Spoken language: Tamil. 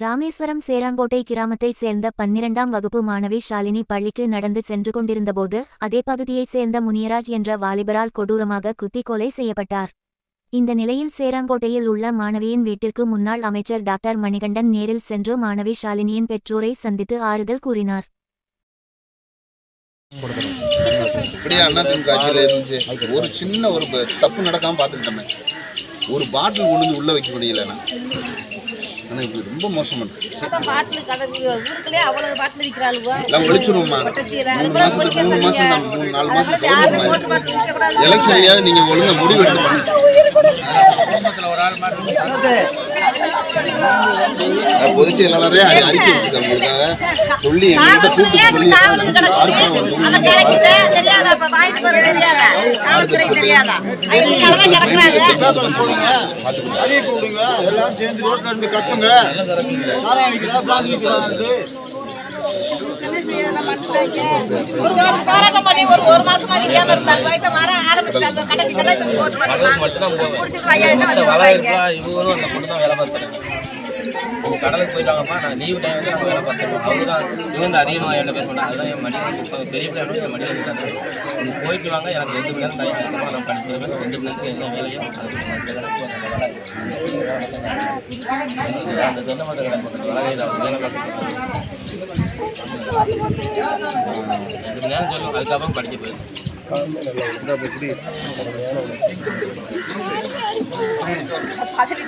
ராமேஸ்வரம் சேராங்கோட்டை கிராமத்தைச் சேர்ந்த பன்னிரண்டாம் வகுப்பு மாணவி ஷாலினி பள்ளிக்கு நடந்து சென்று கொண்டிருந்தபோது அதே பகுதியைச் சேர்ந்த முனியராஜ் என்ற வாலிபரால் கொடூரமாக குத்தி கொலை செய்யப்பட்டார். இந்த நிலையில் சேராங்கோட்டையில் உள்ள மாணவியின் வீட்டிற்கு முன்னாள் அமைச்சர் டாக்டர் மணிகண்டன் நேரில் சென்று மாணவி ஷாலினியின் பெற்றோரை சந்தித்து ஆறுதல் கூறினார். ஆட்சியில் இருந்துச்சு? ஒரு சின்ன ஒரு தப்பு நடக்காம பார்த்துக்கிட்டோமே. ஒரு பாட்டில் கொண்டு உள்ள வைக்க முடியலண்ணா ஆனால் ரொம்ப மோசம் பாட்டில் கடை ஊருக்குள்ளே அவ்வளவு பாட்டில் விற்கிறாளுவோ? ஒழிச்சிருவோம்மா. மூணு குடிக்க மூணு மாசம் சொன்னீங்க நான் மூணு நாலு அதுக்கப்புறம் மாசம் யாருமே ஓட்டு பாட்டில் விற்கக்கூடாது எலெக்ஷன்லயாவது நீங்க ஒழுங்கா முடிவு எடுத்து பொதுச் செயலாளரே அறிக்கை கூப்பிட்டு சொல்லி காவல்துறை தெரியாதா? ஐநூறு கிழமை கிடக்குறாங்க அறிவிப்பு விடுங்க எல்லாரும் சேர்ந்து ரோட்ல இருந்து கத்துங்க. ஒரு ஒரு போராட்டம் பண்ணி ஒரு ஒரு மாசமா விற்காம இருந்தாங்க. இப்ப வர ஆரம்பிச்சிட்டாங்க. கடைக்கு கடைக்கு போட்டு பண்ணலாம் குடிச்சிட்டு வையாயிட்டு வந்து வலை வருவாங்க இருக்கா இவங்களும் அந்த பொண்ணு தான் வேலை பார்த்துறாங்க நீங்கள் கடலுக்கு போயிட்டாங்கப்பா நான் லீவ் டைம் வந்து நம்ம வேலை பார்த்துருக்கோம். அவங்க தான் வந்து அதிகமாக என்ன பேச மாட்டாங்க அதுதான் என் மடியில் இப்போ பெரிய பிள்ளை என் மடியில் இருக்காங்க நீங்கள் போயிட்டு வாங்க எனக்கு ரெண்டு மணி நேரம் டைம் அதிகமாக நான் படிச்சிருவேன் ரெண்டு மணி நேரத்துக்கு என்ன வேலையோ அது அந்த தென்னை மரத்தை கடை பக்கத்து வலையில் அவங்க வேலை பார்த்துருக்காங்க ரெண்டு மணி நேரம் சொல்லுவோம் அதுக்கப்புறம் படிக்க போயிடும். இருக்கு